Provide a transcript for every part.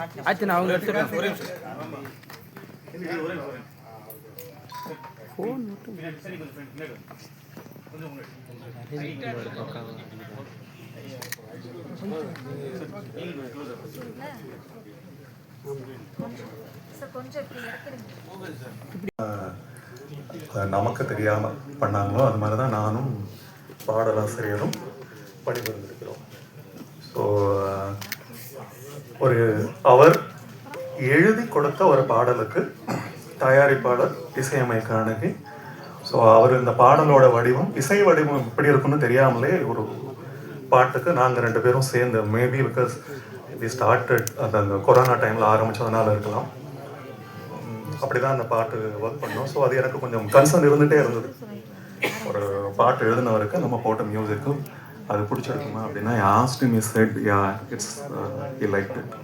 ஆச்சு நான் அவங்க எடுத்துக்கிறேன் ஃபோன் மட்டும். நமக்கு தெரியாமல் பண்ணாங்களோ அது மாதிரி தான் நானும் பாடலாசிரியரும் பணிபுரிந்திருக்கிறோம். ஸோ ஒரு அவர் எழுதி கொடுத்த ஒரு பாடலுக்கு தயாரிப்பாளர் இசையமைக்க ஸோ அவர் இந்த பாடலோட வடிவம் இசை வடிவம் எப்படி இருக்குன்னு தெரியாமலே ஒரு பாட்டுக்கு நாங்கள் ரெண்டு பேரும் சேர்ந்து மேபி பிகாஸ் வி ஸ்டார்டட் அந்த அந்த கொரோனா டைமில் ஆரம்பித்ததுனால இருக்கலாம். அப்படி தான் அந்த பாட்டு ஒர்க் பண்ணோம். ஸோ அது எனக்கு கொஞ்சம் கன்சர்ன் இருந்துகிட்டே இருந்தது. ஒரு பாட்டு எழுதினவருக்கு நம்ம போட்ட மியூசிக்கும் அது பிடிச்சிருக்குமா அப்படின்னா asked miss head yeah it's E like it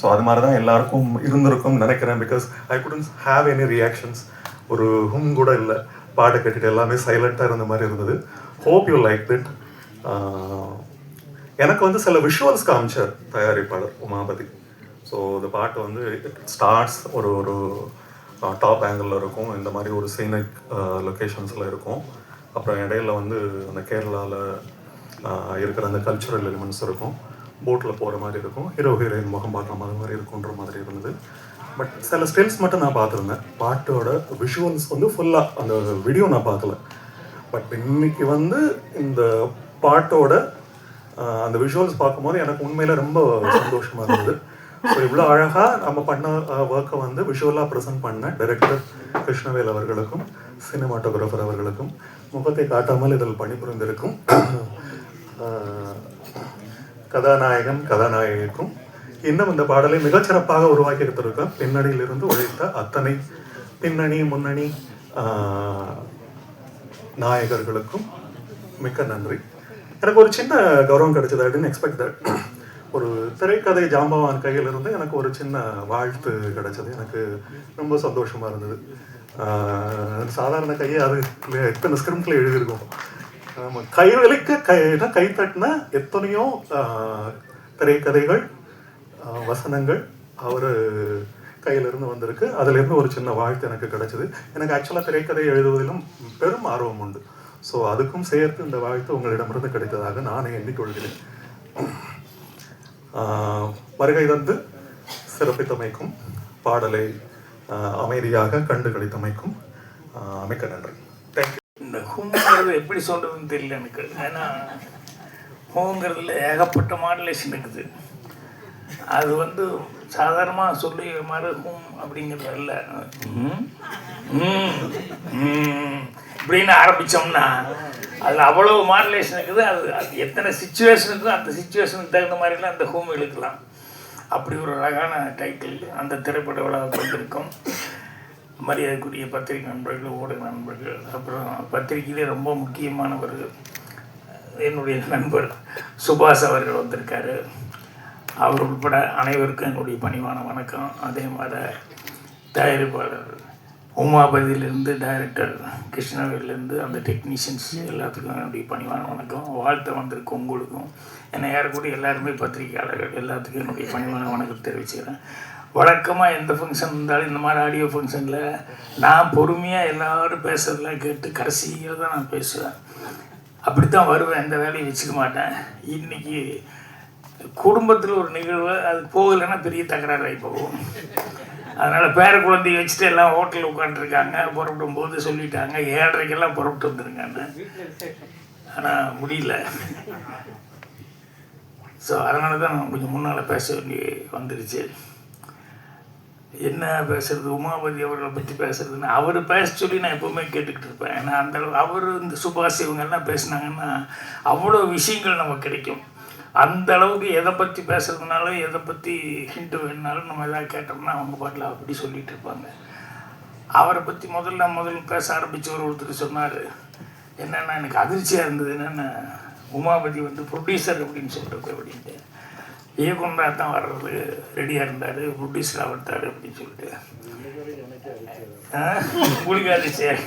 so அது மாதிரி தான் எல்லாருக்கும் இருந்திருக்கும் நினைக்கிறேன் because I couldn't have any reactions ஒரு ஹும் கூட இல்லை. பாட்டு கேட்டுட்டு எல்லாமே சைலண்ட்டாக இருந்த மாதிரி இருந்தது. ஹோப் யூ லைக் திட் எனக்கு வந்து சில விஷுவல்ஸ் காமிச்சார் தயாரிப்பாளர் உமாபதி. ஸோ இந்த பாட்டு வந்து ஸ்டார்ட்ஸ் ஒரு ஒரு uh, டாப் ஆங்கிளில் இருக்கும். இந்த மாதிரி ஒரு சீனிக் uh, லொக்கேஷன்ஸில் இருக்கும். அப்புறம் இடையில வந்து அந்த கேரளாவில் இருக்கிற அந்த கல்ச்சுரல் எலிமெண்ட்ஸ் இருக்கும். போட்டில் போகிற மாதிரி இருக்கும். ஹீரோ ஹீரோயின் முகம் பார்க்குற மாதிரி மாதிரி இருக்குன்ற மாதிரி இருந்தது. பட் சில ஸ்டில்ஸ் மட்டும் நான் பார்த்துருந்தேன். பாட்டோட விஷுவல்ஸ் வந்து ஃபுல்லாக அந்த வீடியோ நான் பார்க்கல. பட் இன்னைக்கு வந்து இந்த பாட்டோட அந்த விஷுவல்ஸ் பார்க்கும்போது எனக்கு உண்மையில ரொம்ப சந்தோஷமா இருந்தது. ஸோ இவ்வளோ அழகாக நம்ம பண்ண ஒர்க்கை வந்து விஷுவலாக ப்ரெசென்ட் பண்ண டைரக்டர் கிருஷ்ணவேல் அவர்களுக்கும் சினிமாட்டோகிராஃபர் அவர்களுக்கும் முகத்தை காட்டாமல் இதில் பணிபுரிந்திருக்கும் கதாநாயகன் கதாநாயகிக்கும் இன்னும் இந்த பாடலை மிகச்சிறப்பாக உருவாக்கி எடுத்திருக்கோம் பின்னணியிலிருந்து உழைத்த அத்தனை பின்னணி முன்னணி நாயகர்களுக்கும் மிக்க நன்றி. எனக்கு ஒரு சின்ன கௌரவம் கிடைச்சது. அப்படின்னு எக்ஸ்பெக்ட் தட் ஒரு திரைக்கதை ஜாம்பவான் கையில் இருந்து எனக்கு ஒரு சின்ன வாழ்த்து கிடைச்சது. எனக்கு ரொம்ப சந்தோஷமாக இருந்தது. சாதாரண கையை அது இத்தனை ஸ்கிரிப்டில் எழுதியிருக்கோம். கைவலிக்க கை கை தட்டின எத்தனையோ திரைக்கதைகள் வசனங்கள் அவர் கையிலிருந்து வந்திருக்கு. அதிலிருந்து ஒரு சின்ன வாழ்த்து எனக்கு கிடச்சிது. எனக்கு ஆக்சுவலாக திரைக்கதை எழுதுவதிலும் பெரும் ஆர்வம் உண்டு. ஸோ அதுக்கும் சேர்த்து இந்த வாழ்த்து உங்களிடமிருந்து கிடைத்ததாக நானே எண்ணிக்கொள்கிறேன். வருகை தந்து சிறப்பித்தமைக்கும் பாடலை அமைதியாக கண்டு கழித்தமைக்கும் மிக்க நன்றி. ஹூங்கிறது எப்படி சொல்கிறதுன்னு தெரியல எனக்கு. ஏன்னா ஹூங்கிறதுல ஏகப்பட்ட மாடுலேஷன் இருக்குது. அது வந்து சாதாரணமாக சொல்லி மாதிரி ஹோம் அப்படிங்கிறது அல்ல இப்படின்னு ஆரம்பித்தோம்னா அதில் அவ்வளோ மாடுலேஷன் இருக்குது. அது அது எத்தனை சுச்சுவேஷன் இருக்குதோ அந்த சுச்சுவேஷனுக்கு தகுந்த மாதிரிலாம் அந்த ஹூம் எழுக்கலாம் அப்படி ஒரு அழகான டைட்டில் அந்த திரைப்பட விழாவுக்கு வந்திருக்கும். மரியாதைக்குரிய பத்திரிகை நண்பர்கள் ஊடக நண்பர்கள் அப்புறம் பத்திரிகையிலே ரொம்ப முக்கியமானவர் என்னுடைய நண்பர் சுபாஷ் அவர்கள் வந்திருக்காரு. அவர் உட்பட அனைவருக்கும் என்னுடைய பணிவான வணக்கம். அதே மாதிரி தயாரிப்பாளர் உமாபதியிலேருந்து டைரக்டர் கிருஷ்ணவேலிருந்து அந்த டெக்னீஷியன்ஸ் எல்லாத்துக்கும் என்னுடைய பணிவான வணக்கம். வாழ்த்த வந்திருக்கும் உங்களுக்கும். என்னை ஏறக்கூடிய எல்லாருமே பத்திரிகையாளர்கள். எல்லாத்துக்கும் என்னுடைய பணிவான வணக்கம் தெரிவிச்சுக்கிறேன். வழக்கமாக எந்த ஃபங்க்ஷன் இருந்தாலும் இந்த மாதிரி ஆடியோ ஃபங்க்ஷனில் நான் பொறுமையாக எல்லாரும் பேசுறதெல்லாம் கேட்டு கடைசியில் தான் நான் பேசுவேன். அப்படி தான் வருவேன் எந்த வேலையும் வச்சுக்க மாட்டேன். இன்னைக்கு குடும்பத்தில் ஒரு நிகழ்வு அது போகலைன்னா பெரிய தகராறாகி போகும். அதனால் பேர குழந்தைய வச்சுட்டு எல்லாம் ஹோட்டலில் உட்காந்துருக்காங்க புறப்படும் போது சொல்லிட்டாங்க ஏழரைக்கெல்லாம் புறப்பட்டு வந்துருங்கன்னு ஆனால் முடியல. ஸோ அதனால தான் நான் கொஞ்சம் முன்னால் பேச வேண்டி வந்துடுச்சு என்ன பேசுறது? உமாபதி அவர்களை பற்றி பேசுறதுன்னு அவர் பேச சொல்லி நான் எப்போவுமே கேட்டுக்கிட்டு இருப்பேன். ஏன்னா அந்த அவர் இந்த சுபாஷ் இவங்கெல்லாம் பேசுனாங்கன்னா அவ்வளோ விஷயங்கள் நமக்கு கிடைக்கும். அந்த அளவுக்கு எதை பற்றி பேசுறதுனாலும் எதை பற்றி ஹிண்ட் வேணுனாலும் நம்ம எதாவது கேட்டோம்னா அவங்க பாட்டில் அப்படி சொல்லிட்டு இருப்பாங்க. அவரை பற்றி முதல்ல முதல்ல பேச ஆரம்பிச்சவர் ஒருத்தர் சொன்னார். என்னென்னா எனக்கு அதிர்ச்சியாக இருந்தது. என்னென்ன உமாபதி வந்து ப்ரொடியூசர் அப்படின்னு சொல்கிறது அப்படின்ட்டு. இயக்குனராக தான் வர்றது ரெடியாக இருந்தார் ப்ரொடியூசராக வந்தார் அப்படின்னு சொல்லிட்டு. ஆ, உங்களுக்கு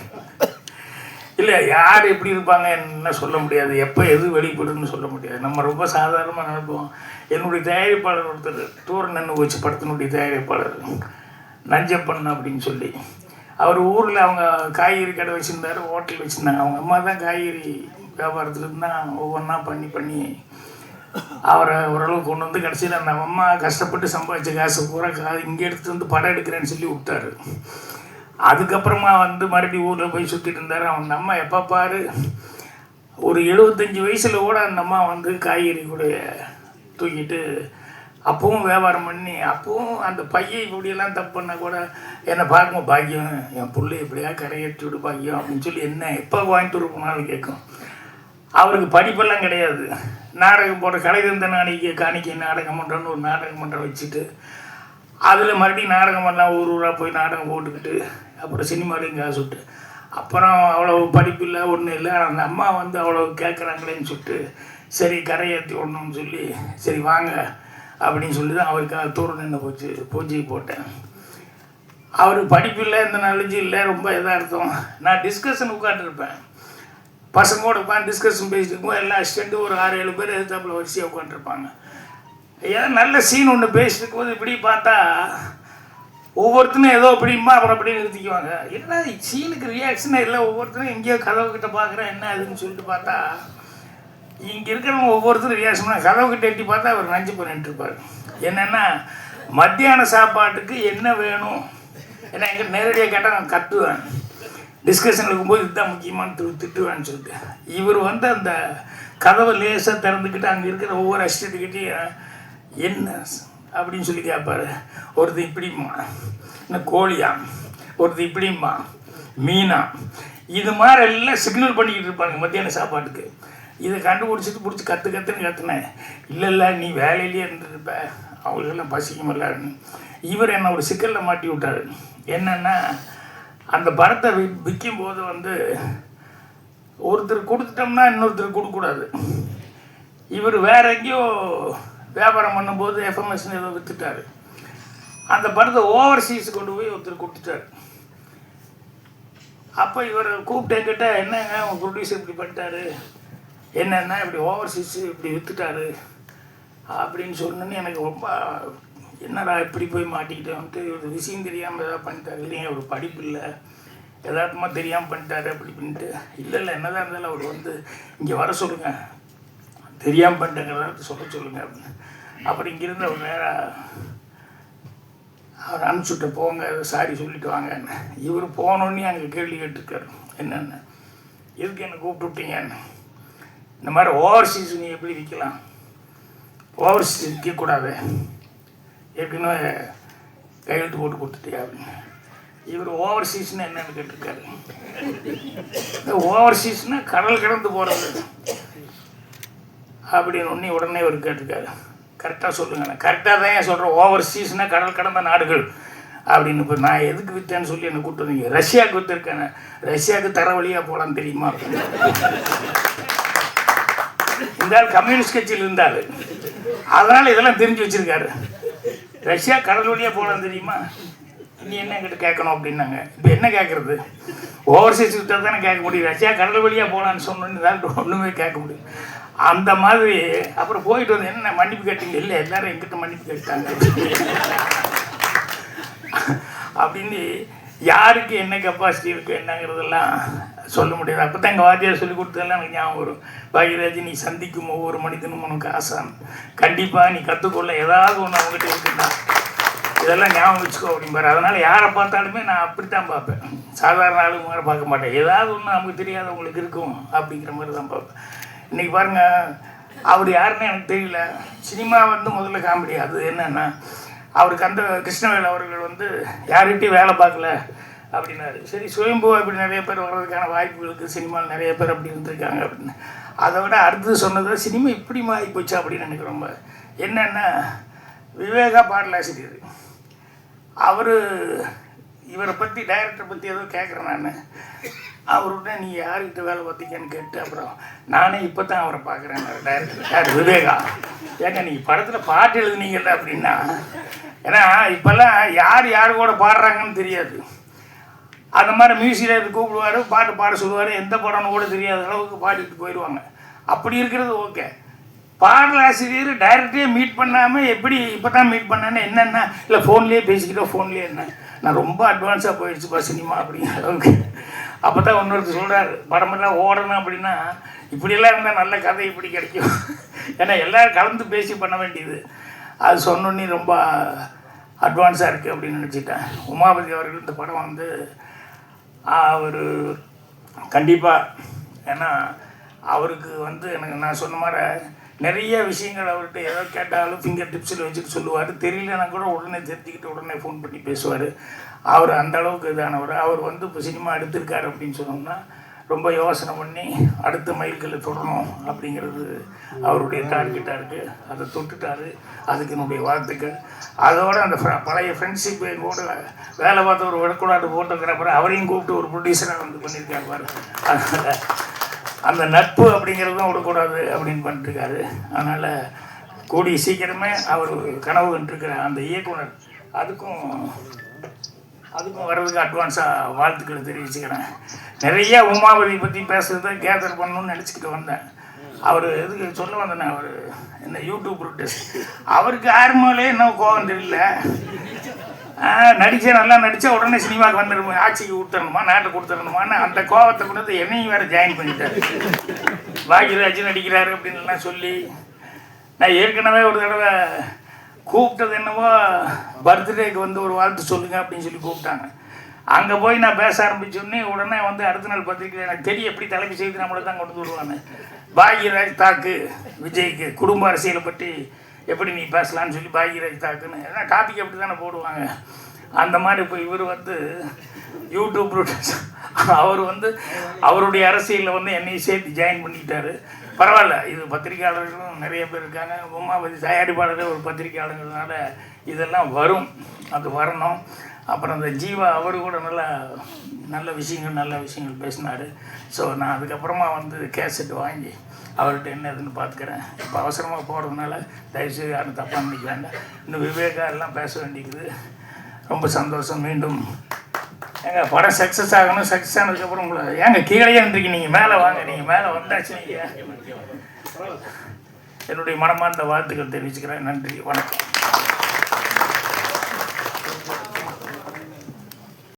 இல்லை யார் எப்படி இருப்பாங்க என்ன சொல்ல முடியாது. எப்போ எது வெளிப்படுன்னு சொல்ல முடியாது. நம்ம ரொம்ப சாதாரணமாக நினைப்போம். என்னுடைய தயாரிப்பாளர் ஒருத்தர் தூரநன்னு வச்சு படத்தினுடைய தயாரிப்பாளர் நஞ்சப்பன் அப்படின்னு சொல்லி. அவர் ஊரில் அவங்க காய்கறி கடை வச்சுருந்தாரு ஹோட்டல் வச்சுருந்தாங்க. அவங்க அம்மா தான் காய்கறி வியாபாரத்துலேருந்து தான் ஒவ்வொன்றா பண்ணி பண்ணி அவரை ஓரளவுக்கு கொண்டு வந்து கடைசியில் அந்த அம்மா கஷ்டப்பட்டு சம்பாதிச்ச காசு பூரா இங்கே எடுத்துகிட்டு வந்து படம் எடுக்கிறேன்னு சொல்லி விட்டாரு. அதுக்கப்புறமா வந்து மறுபடியும் ஊரில் போய் சுற்றிட்டு இருந்தார். அவங்க அம்மா எப்போ பாரு ஒரு எழுபத்தஞ்சி வயசில் கூட அந்த அம்மா வந்து காய்கறி கூட தூக்கிட்டு அப்பவும் வியாபாரம் பண்ணி அப்பவும் அந்த பையன் இப்படியெல்லாம் தப்பு பண்ணால் கூட என்னை பார்க்கும் பாக்கியம் என் பிள்ளை எப்படியா கரையேற்றி விடு பாக்கியம் அப்படின்னு சொல்லி என்ன எப்போ வாங்கிட்டு போனாலும் கேட்கும். அவருக்கு படிப்பெல்லாம் கிடையாது. நாடகம் போட்ட கலைதந்த நாளைக்கு காணிக்கை நாடகம் மன்றம்னு ஒரு நாடகம் மன்றம் வச்சுட்டு அதில் மறுபடியும் நாடகம் பண்ணலாம் ஊர் ஊராக போய் நாடகம் போட்டுக்கிட்டு அப்புறம் சினிமாலையும் காசு விட்டு அப்புறம் அவ்வளோ படிப்பு இல்லை ஒன்றும் இல்லை. அந்த அம்மா வந்து அவ்வளோ கேட்குறாங்களேன்னு சொல்லிட்டு சரி கரையேற்றி விடணும்னு சொல்லி சரி வாங்க அப்படின்னு சொல்லி தான் அவருக்காக தூரம் நின்று போச்சு பூஜை போட்டேன். அவருக்கு படிப்பு இல்லை இந்த நாலேஜ் இல்லை ரொம்ப இதாக இருக்கும் நான் டிஸ்கஷன் உட்காந்துருப்பேன் பசங்களோட உட்காந்து டிஸ்கஷன் பேசிட்டு இருக்கும்போது எல்லா அசிஸ்டண்ட்டும் ஒரு ஆறு ஏழு பேர் எதிர்த்தாப்பில் வரிசையாக உட்காந்துருப்பாங்க ஏதோ நல்ல சீன் ஒன்று பேசிட்டு இருக்கும்போது இப்படி பார்த்தா ஒவ்வொருத்தரும் ஏதோ அப்படிமா அப்புறம் அப்படியே நிறுத்திக்குவாங்க. என்ன சீனுக்கு ரியாக்ஷனே இல்லை ஒவ்வொருத்தரும் எங்கேயோ கதவு கிட்ட பார்க்குறேன் என்ன அதுன்னு சொல்லிட்டு பார்த்தா இங்கே இருக்கிறவங்க ஒவ்வொருத்தரும் ரியாக்ஷன் கதவு கிட்ட எட்டி பார்த்தா அவர் நஞ்சு பண்ணிட்டு இருப்பார். என்னென்னா மத்தியான சாப்பாட்டுக்கு என்ன வேணும்? ஏன்னா எங்கே நேரடியாக கேட்டால் நான் கத்துவேன். டிஸ்கஷன் இருக்கும்போது இதுதான் முக்கியமான திரு திட்டுவேன்னு சொல்லிட்டு. இவர் வந்து அந்த கதவை லேசாக திறந்துக்கிட்டு அங்கே இருக்கிற ஒவ்வொரு அஷ்டத்துக்கிட்டையும் என்ன? அப்படின்னு சொல்லி கேட்பாரு ஒருத்தர் இப்படிம்மா. என்ன கோழியா? ஒருத்தர் இப்படிம்மா? மீனா? இது மாதிரி எல்லாம் சிக்னல் பண்ணிக்கிட்டு இருப்பாங்க மத்தியான சாப்பாட்டுக்கு. இதை கண்டுபிடிச்சிட்டு பிடிச்சி கற்று கற்றுன்னு கற்றுனேன் இல்லை இல்லை நீ வேலையிலேயே இருந்துருப்ப. அவங்களுக்கெல்லாம் பசிக்குமில்லன்னு. இவர் என்னை ஒரு சிக்கலில் மாட்டி விட்டாரு. என்னென்னா அந்த பரத்தை வி விற்கும் போது வந்து ஒருத்தர் கொடுத்துட்டோம்னா இன்னொருத்தர் கொடுக்கக்கூடாது. இவர் வேற எங்கேயோ வியாபாரம் பண்ணும்போது எஃப்எம்எஸ்னு ஏதோ விற்றுட்டாரு அந்த பரத்தை ஓவர்சீஸ் கொண்டு போய் ஒருத்தர் கொடுத்துட்டாரு. அப்போ இவர் கூப்பிட்டேங்கிட்ட என்னங்க உங்கள் ப்ரொடியூசர் இப்படி பண்ணிட்டாரு? என்னென்னா இப்படி ஓவர்சீஸ் இப்படி விற்றுட்டாரு அப்படின்னு சொன்னோன்னே எனக்கு ரொம்ப என்னடா இப்படி போய் மாட்டிக்கிட்டேன்ட்டு ஒரு விஷயம் தெரியாமல் ஏதாவது பண்ணிட்டாரு. இல்லைங்க ஒரு படிப்பு இல்லை. எதார்த்தமாக தெரியாமல் பண்ணிட்டாரு அப்படி பண்ணிட்டு. இல்லை இல்லை என்னதான் இருந்தாலும் அவர் வந்து இங்கே வர சொல்லுங்க. தெரியாமல் பண்ணிட்டேங்கிறத சொல்ல சொல்லுங்க. அப்படின்னு. அப்புறம் இங்கேருந்து அவர் நேராக அவர் அனுப்பிச்சுட்டு போங்க. சாரி சொல்லிட்டு வாங்கன்னு. இவர் போனோன்னே அங்கே கேள்வி கேட்டிருக்காரு. என்னென்ன. எதுக்கு என்னை கூப்பிட்டுட்டீங்கன்னு இந்த மாதிரி ஓவர்சீஸ் நீ எப்படி விற்கலாம்? ஓவர்சீஸ் விற்கக்கூடாது. ஏற்கனவே கையெழுத்து போட்டு கொடுத்துட்டியா அப்படின்னு. இவர் ஓவர்சீஸ்னா என்னன்னு கேட்டிருக்காரு. ஓவர்சீஸ்னா கடல் கடந்து போகிறது அப்படின்னு ஒன்றி உடனே இவர் கேட்டிருக்காரு. கரெக்டாக சொல்லுங்க நான் கரெக்டாக தான் ஏன் சொல்கிறேன் ஓவர்சீஸ்னால் கடல் கடந்த நாடுகள். அப்படின்னு இப்போ நான் எதுக்கு விற்றேன்னு சொல்லி என்னை கூப்பிட்டு வந்தீங்க? ரஷ்யாவுக்கு விற்றுருக்கேன் ரஷ்யாவுக்கு தர வழியாக போகலான்னு தெரியுமா? இந்த கம்யூனிஸ்ட் கட்சியில் இருந்தார். அதனால் இதெல்லாம் தெரிஞ்சு வச்சுருக்காரு. ரஷ்யா கடல் வழியாக போனது தெரியுமா? நீ என்ன என்கிட்ட கேட்கணும் அப்படின்னாங்க. இப்போ என்ன கேட்குறது? ஓவர்சீஸ் கிட்ட தானே கேட்க முடியும். ரஷ்யா கடல் வழியாக போகலான்னு சொன்னோன்னு தான் ஒன்றுமே கேட்க முடியும். அந்த மாதிரி அப்புறம் போயிட்டு வந்து என்ன மன்னிப்பு கேட்டீங்க? இல்லை எல்லாரும் எங்கிட்ட மன்னிப்பு கேட்டாங்க. அப்படின்னு யாருக்கு என்ன கெப்பாசிட்டி இருக்குது என்னங்கிறதெல்லாம் சொல்ல முடியாது. அப்போ தான் எங்கள் வாத்தியார் சொல்லி கொடுத்ததெல்லாம் எனக்கு ஞாபகம் வரும். பாகியராஜ் நீ சந்திக்கும் ஒவ்வொரு மனிதனும் உனக்கு ஆசான். கண்டிப்பாக நீ கற்றுக்கொள்ள ஏதாவது ஒன்று அவங்ககிட்ட இருக்குன்னா இதெல்லாம் ஞாபகம் வச்சுக்கோ அப்படிம்பாரு அதனால் யாரை பார்த்தாலுமே நான் அப்படி தான் பார்ப்பேன். சாதாரண ஆளுங்க மாதிரி பார்க்க மாட்டேன். ஏதாவது ஒன்று நமக்கு தெரியாதவங்களுக்கு இருக்கும் அப்படிங்கிற மாதிரி தான் பார்ப்பேன். இன்றைக்கி பாருங்கள் அவர் யாருன்னு எனக்கு தெரியல. சினிமா வந்து முதல்ல காமெடி. அது என்னென்னா அவருக்கு அந்த கிருஷ்ணவேல் அவர்கள் வந்து யார்கிட்டையும் வேலை பார்க்கல. அப்படின்னாரு. சரி சுயம்பு அப்படி நிறைய பேர் வர்றதுக்கான வாய்ப்புகளுக்கு சினிமாவில் நிறைய பேர் அப்படி இருந்திருக்காங்க அப்படின்னு. அதை விட அடுத்தது சொன்னது சினிமா இப்படி மாறி போச்சு அப்படின்னு எனக்கு ரொம்ப என்னென்னா விவேகா பாடலாசிரியர். அவர் இவரை பற்றி டைரக்டரை பற்றி ஏதோ கேட்குறேன் நான். அவர்கிட்ட நீ யார்கிட்ட வேலை பார்த்தீங்கன்னு கேட்டு அப்புறம் நானே இப்போ தான் அவரை பார்க்குறேன் டைரக்டர் யார்? விவேகா. ஏங்க நீங்கள் படத்தில் பாட்டு எழுதுனீங்கல்ல அப்படின்னா ஏன்னா இப்போல்லாம் யார் யார் கூட பாடுறாங்கன்னு தெரியாது. அந்த மாதிரி மியூசிக் டைரக்டர் கூப்பிடுவார் பாட்டு பாட சொல்லுவார் எந்த படம்னு கூட தெரியாத அளவுக்கு பாடிட்டு போயிடுவாங்க. அப்படி இருக்கிறது ஓகே. பாடலாசிரியர் டைரக்டே மீட் பண்ணாமல் எப்படி இப்போ தான் மீட் பண்ணேன்னு என்னென்ன? இல்லை ஃபோன்லேயே பேசிக்கிட்டோம் ஃபோன்லேயே என்ன? நான் ரொம்ப அட்வான்ஸாக போயிடுச்சுப்பா சினிமா அப்படிங்கிற அளவுக்கு. அப்போ தான் இன்னொருத்தர் சொல்கிறார் படமெல்லாம் ஓடணும் அப்படின்னா இப்படியெல்லாம் இருந்தால் நல்ல கதை இப்படி கிடைக்கும். ஏன்னா எல்லோரும் கலந்து பேசி பண்ண வேண்டியது. அது சொன்னோன்னே ரொம்ப அட்வான்ஸாக இருக்குது அப்படின்னு நினச்சிட்டேன். உமாபதி அவர்கள் இந்த படம் வந்து அவர் கண்டிப்பாக ஏன்னா அவருக்கு வந்து எனக்கு நான் சொன்ன மாதிரி நிறைய விஷயங்கள் அவர்கிட்ட ஏதோ கேட்டாலும் ஃபிங்கர் டிப்ஸில் வச்சுட்டு சொல்லுவார். தெரியலனா கூட உடனே தெரிஞ்சுக்கிட்டு உடனே ஃபோன் பண்ணி பேசுவார். அவர் அந்த அளவுக்கு இதானவர். அவர் வந்து இப்போ சினிமா எடுத்திருக்காரு அப்படின்னு சொன்னோம்னா ரொம்ப யோசனை பண்ணி அடுத்த மைல்களை தொடரணும் அப்படிங்கிறது அவருடைய டார்கெட்டாக இருக்குது அதை தொட்டுட்டாரு. அதுக்கு என்னுடைய வாழ்த்துக்கள். அதோட அந்த பழைய ஃப்ரெண்ட்ஷிப் கூட வேலை பார்த்த ஒரு விடக்கூடாது ஃபோட்டோகிராஃபர் அவரையும் கூப்பிட்டு ஒரு ப்ரொடியூசராக வந்து பண்ணியிருக்காரு பாரு. அதனால் அந்த நட்பு அப்படிங்கிறதும் விடக்கூடாது அப்படின்னு பண்ணிட்டுருக்காரு. அதனால் கூடிய சீக்கிரமே அவர் கனவு கண்டிருக்கிற அந்த இயக்குனர் அதுக்கும் அதுக்கும் வர்றதுக்கு அட்வான்ஸாக வாழ்த்துக்களை தெரிவிச்சுக்கிறேன். நிறைய உமாபதி பற்றி பேசுறதை கேதர் பண்ணணும்னு நினச்சிக்கிட்டு வந்தேன். அவர் எதுக்கு சொல்ல வந்தேன் அவர் இந்த யூடியூப் ப்ரொடியூஸ் அவருக்கு ஆர்மாலே இன்னும் கோவம் தெரியல. நடிச்ச நல்லா நடிச்சா உடனே சினிமாவுக்கு வந்துடும் ஆட்சிக்கு கொடுத்துடணுமா? நாட்டை கொடுத்துடணுமான்னு அந்த கோவத்தை கொண்டு என்னையும் வேறு ஜாயின் பண்ணிட்டாரு. பாக்யராஜ் நடிக்கிறாரு அப்படின்லாம் சொல்லி நான் ஏற்கனவே ஒரு தடவை கூப்பிட்டது என்னவோ பர்த்டேக்கு வந்து ஒரு வாழ்த்து சொல்லுங்க அப்படின்னு சொல்லி கூப்பிட்டாங்க. அங்கே போய் நான் பேச ஆரம்பிச்சோடனே உடனே வந்து அடுத்த நாள் பத்திரிக்கை எனக்கு தெரிய எப்படி தலைமை செய்து நம்மளை தான் கொண்டு வருவாங்க? பாக்யராஜ் தாக்கு விஜய்க்கு குடும்ப அரசியலை பற்றி எப்படி நீ பேசலான்னு சொல்லி பாக்யராஜ் தாக்குன்னு ஏன்னா டாபிக் அப்படி தானே போடுவாங்க. அந்த மாதிரி இப்போ இவர் வந்து யூடியூப் அவர் வந்து அவருடைய அரசியலில் வந்து என்னையும் சேர்த்து ஜாயின் பண்ணிக்கிட்டாரு பரவாயில்ல. இது பத்திரிக்கையாளர்களும் நிறைய பேர் இருக்காங்க. உமாபதி தயாரிப்பாளரே ஒரு பத்திரிக்கையாளர்கள்னால இதெல்லாம் வரும். அது வரணும். அப்புறம் அந்த ஜீவா அவர் கூட நல்லா நல்ல விஷயங்கள் நல்ல விஷயங்கள் பேசினார். ஸோ நான் அதுக்கப்புறமா வந்து கேசட் வாங்கி அவர்கிட்ட என்ன இதுன்னு பார்த்துக்கிறேன். இப்போ அவசரமாக போகிறதுனால தயவுசெய்து யாரும் தப்பாக நினைக்க வேண்டாம். இன்னும் விவேகா எல்லாம் பேச வேண்டியது. ரொம்ப சந்தோஷம். மீண்டும் ஏங்க படம் சக்ஸஸ் ஆகணும் சக்ஸஸ் ஆனதுக்கப்புறம் உங்களை ஏங்க கீழே இருந்தீங்க நீங்கள் மேலே வாங்க நீங்கள் மேலே வந்தாச்சு நீங்கள் என்னுடைய மனமார்ந்த வாழ்த்துக்கள் தெரிவிச்சுக்கிறேன். நன்றி வணக்கம்.